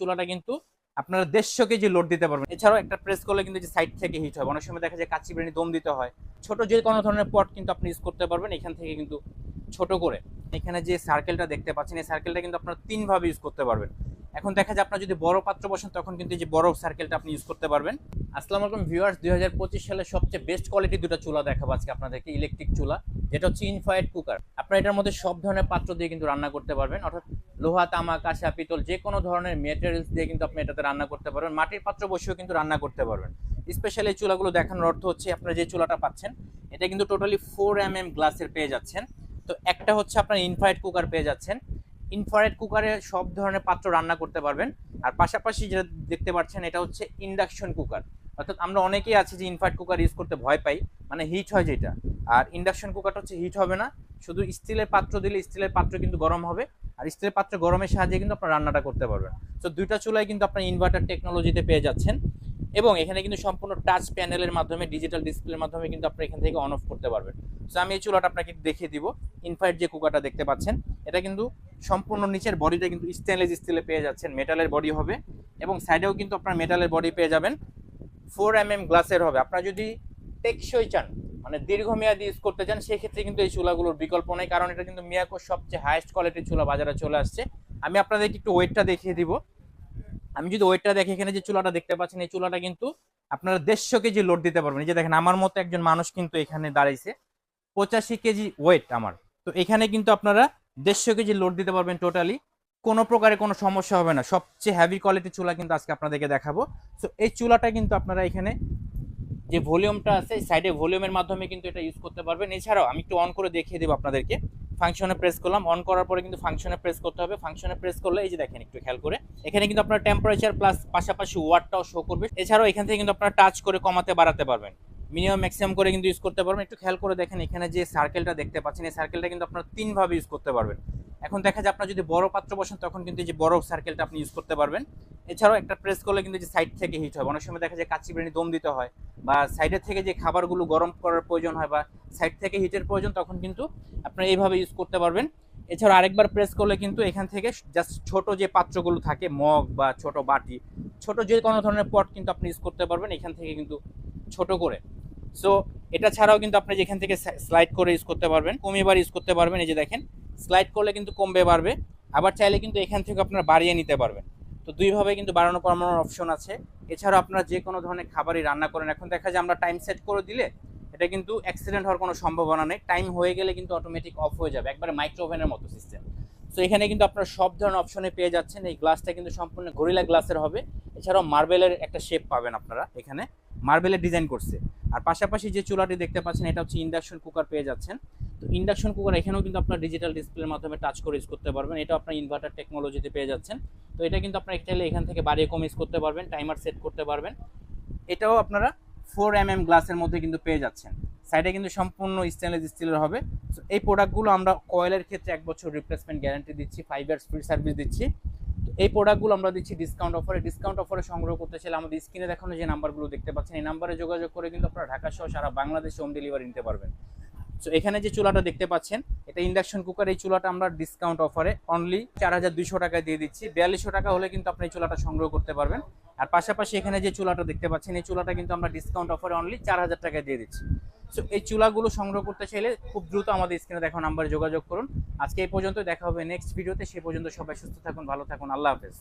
চুলাটা কিন্তু আপনারা দেড়শো কেজি লোড দিতে পারবেন। এছাড়াও একটা প্রেস করলে কিন্তু যে সাইড থেকে হিট হয়। অনেক সময় দেখা যায় কাচ্চি বিরিয়ানি দম দিতে হয়। ছোট যে কোনো ধরনের পট কিন্তু আপনি ইউজ করতে পারবেন এখান থেকে কিন্তু ছোট করে। এখানে যে সার্কেলটা দেখতে পাচ্ছেন, এই সার্কেলটা কিন্তু আপনারা তিনভাবে ইউজ করতে পারবেন। এখন দেখা যায় আপনার যদি বড় পাত্র বসেন, তখন কিন্তু যে বড় সার্কেলটা আপনি ইউজ করতে পারবেন। আসসালামু আলাইকুম ভিউয়ার্স দুই হাজার পঁচিশ সালে সবচেয়ে বেস্ট কোয়ালিটি দুটো চুলা দেখাবো আজকে আপনাদেরকে ইলেকট্রিক চুলা। যেটা হচ্ছে ইনফায়ার কুকার আপনারা এটার মধ্যে সব ধরনের পাত্র দিয়ে কিন্তু রান্না করতে পারবেন। অর্থাৎ লোহা তামা কাঁসা পিতল যে কোনো ধরনের মেটেরিয়ালস দিয়ে কিন্তু আপনি এটাতে রান্না করতে পারবেন। মাটির পাত্র বসেও কিন্তু রান্না করতে পারবেন। স্পেশালি এই চুলাগুলো দেখানোর অর্থ হচ্ছে আপনারা যে চুলাটা পাচ্ছেন, এটা কিন্তু টোটালি ফোর এম এম গ্লাসের পেয়ে যাচ্ছেন। তো একটা হচ্ছে আপনার ইনফ্রারেড কুকার পেয়ে যাচ্ছেন। ইনফ্রারেড কুকারে সব ধরনের পাত্র রান্না করতে পারবেন। আর পাশাপাশি যেটা দেখতে পাচ্ছেন, এটা হচ্ছে ইন্ডাকশন কুকার অর্থাৎ আমরা অনেকেই আছি যে ইনফ্রারেড কুকার ইউজ করতে ভয় পাই মানে হিট হয় যেটা। আর ইন্ডাকশন কুকারটা হচ্ছে হিট হবে না। শুধু স্টিলের পাত্র দিলে স্টিলের পাত্র কিন্তু গরম হবে। আর স্টিলের পাত্র গরমের সাহায্যে কিন্তু আপনার রান্নাটা করতে পারবেন। তো দুইটা চুলাই কিন্তু আপনার ইনভার্টার টেকনোলজিতে পেয়ে যাচ্ছেন এবং এখানে কিন্তু সম্পূর্ণ টাচ প্যানেলের মাধ্যমে ডিজিটাল ডিসপ্লের মাধ্যমে কিন্তু আপনি এখান থেকে অন অফ করতে পারবেন। তো আমি এই চুলাটা আপনাকে দেখিয়ে দিব। ইনফাইট যে কুকারটা দেখতে পাচ্ছেন, এটা কিন্তু সম্পূর্ণ নিচের বডিটা কিন্তু স্টেনলেস স্টিলে পেয়ে যাচ্ছেন মেটালের বডি হবে এবং সাইডেও কিন্তু আপনার মেটালের বডি পেয়ে যাবেন। ফোর এম এম গ্লাসের হবে। আপনারা যদি টেকসই চান মানে দীর্ঘমেয়াদী ইউজ করতে চান, সেক্ষেত্রে কিন্তু এই চুলাগুলোর বিকল্প নেই, কারণ এটা কিন্তু মিয়াকোর সবচেয়ে হাইয়েস্ট কোয়ালিটির চুলা বাজারে চলে আসছে। আমি আপনাদেরকে একটু ওয়েটটা দেখিয়ে দিব। আমি যদি ওয়েটটা দেখি এখানে যে চুলাটা দেখতে পাচ্ছেন, এই চুলাটা কিন্তু আপনারা দেড়শো কেজি লোড দিতে পারবেন। এই যে দেখেন, আমার মতো একজন মানুষ কিন্তু এখানে দাঁড়াইছে। পঁচাশি কেজি ওয়েট আমার। তো এখানে কিন্তু আপনারা দেড়শো কেজি লোড দিতে পারবেন টোটালি কোনো প্রকারে কোনো সমস্যা হবে না। সবচেয়ে হ্যাভি কোয়ালিটির চুলা কিন্তু আজকে আপনাদেরকে দেখাবো। তো এই চুলাটা কিন্তু আপনারা এখানে যে ভলিউমটা আছে সাইডে ভলিউমের মাধ্যমে কিন্তু এটা ইউজ করতে পারবেন। এছাড়াও আমি একটু অন করে দেখিয়ে দেবো আপনাদেরকে। ফাংশনে প্রেস করলাম অন করার পরে কিন্তু ফাংশনে প্রেস করতে হবে। ফাংশনে প্রেস করলে, এই যে দেখেন একটু খেয়াল করে, এখানে কিন্তু আপনার টেম্পারেচার প্লাস পাশাপাশি ওয়াটটাও শো করবে। এছাড়াও এখান থেকে কিন্তু আপনারা টাচ করে কমাতে, বাড়াতে পারবেন। মিনিমাম ম্যাক্সিমাম করে কিন্তু ইউজ করতে পারবেন। একটু খেয়াল করে দেখেন, এখানে যে সার্কেলটা দেখতে পাচ্ছেন, এই সার্কেলটা কিন্তু আপনারা তিনভাবে ইউজ করতে পারবেন। এখন দেখা যায় আপনার যদি বড় পাত্র বসেন, তখন কিন্তু যে বড় সার্কেলটা আপনি ইউজ করতে পারবেন। এছাড়াও একটা প্রেস করলে কিন্তু যে সাইড থেকে হিট হয়। অনেক সময় দেখা যায় কাচ্চি বিরিয়ানি দম দিতে হয় বা সাইডের থেকে যে খাবারগুলো গরম করার প্রয়োজন হয় বা সাইড থেকে হিটের প্রয়োজন, তখন কিন্তু আপনারা এইভাবে ইউজ করতে পারবেন। এছাড়া আরেকবার প্রেস করলে কিন্তু এখান থেকে জাস্ট ছোট যে পাত্রগুলো থাকে, মগ বা ছোট বাটি, ছোট যে কোনো ধরনের পট কিন্তু আপনি ইউজ করতে পারবেন এখান থেকে কিন্তু ছোট করে। সো এটা ছাড়াও কিন্তু আপনি যেখান থেকে স্লাইড করে ইউজ করতে পারবেন, কমিয়ে ইউজ করতে পারবেন। এই যে দেখেন স্লাইড করলে কিন্তু কমবে, বাড়বে। আবার চাইলে কিন্তু এখান থেকে আপনারা বাড়িয়ে নিতে পারবেন। তো দুইভাবে কিন্তু বাড়ানো কমানোর অপশন আছে। এছাড়াও আপনারা যে কোনো ধরনের খাবারই রান্না করেন। এখন দেখা যায় আমরা টাইম সেট করে দিলে এটা কিন্তু অ্যাক্সিডেন্ট হওয়ার কোনো সম্ভাবনা নেই। টাইম হয়ে গেলে কিন্তু অটোমেটিক অফ হয়ে যাবে। একবারে মাইক্রোওভেনের মতো সিস্টেম তো এখানে কিন্তু আপনারা সব ধরনের অপশনে পেয়ে যাচ্ছেন। এই গ্লাসটা কিন্তু সম্পূর্ণ গরিলা গ্লাসের হবে। এছাড়াও মার্বেলের একটা শেপ পাবেন আপনারা এখানে। মার্বেলের ডিজাইন করছে। আর পাশাপাশি যে চুলাটি দেখতে পাচ্ছেন, এটা হচ্ছে ইন্ডাকশন কুকার পেয়ে যাচ্ছেন। তো ইন্ডাকশন কুকার এখানেও কিন্তু আপনার ডিজিটাল ডিসপ্লের মাধ্যমে টাচ করে ইউজ করতে পারবেন। এটা আপনার ইনভার্টার টেকনোলজিতে পেয়ে যাচ্ছেন। তো এটা কিন্তু আপনার চাইলে এখান থেকে বাড়িয়ে কম ইউজ করতে পারবেন টাইমার সেট করতে পারবেন। এটাও আপনারা ফোর এম এম গ্লাসের মধ্যে কিন্তু পেয়ে যাচ্ছেন। সাইডে কিন্তু সম্পূর্ণ স্টেনলেস স্টিলের হবে। এই প্রোডাক্টগুলো আমরা কয়েলের ক্ষেত্রে এক বছর রিপ্লেসমেন্ট গ্যারান্টি দিচ্ছি ফাইভ ইয়ার্স ফ্রি সার্ভিস দিচ্ছি। এই প্রোডাক্টগুলো আমরা দিচ্ছি ডিসকাউন্ট অফারে ডিসকাউন্ট অফারে সংগ্রহ করতে চাইলে আমাদের স্ক্রিনে দেখানো যে নাম্বারগুলো দেখতে পাচ্ছেন, এই নাম্বারে যোগাযোগ করে কিন্তু আপনারা ঢাকা সহ সারা বাংলাদেশে হোম ডেলিভারি নিতে পারবেন। সো এখানে যে চুলাটা দেখতে পাচ্ছেন, এটা ইন্ডাকশন কুকার এই চুলাটা আমরা ডিসকাউন্ট অফারে অনলি চার হাজার দুইশো টাকায় দিয়ে দিচ্ছি। বিয়াল্লিশশো টাকা হলে কিন্তু আপনি এই চুলাটা সংগ্রহ করতে পারবেন। আর পাশাপাশি এখানে যে চুলাটা দেখতে পাচ্ছেন, এই চুলাটা কিন্তু আমরা ডিসকাউন্ট অফারে অনলি চার হাজার টাকায় দিয়ে দিচ্ছি। সো এই চুলাগুলো সংগ্রহ করতে চাইলে খুব দ্রুত আমাদের স্ক্রিনে দেখো নাম্বারে যোগাযোগ করুন। আজকে এই পর্যন্ত দেখা হবে নেক্সট ভিডিওতে সে পর্যন্ত সবাই সুস্থ থাকুন, ভালো থাকুন। আল্লাহ হাফেজ।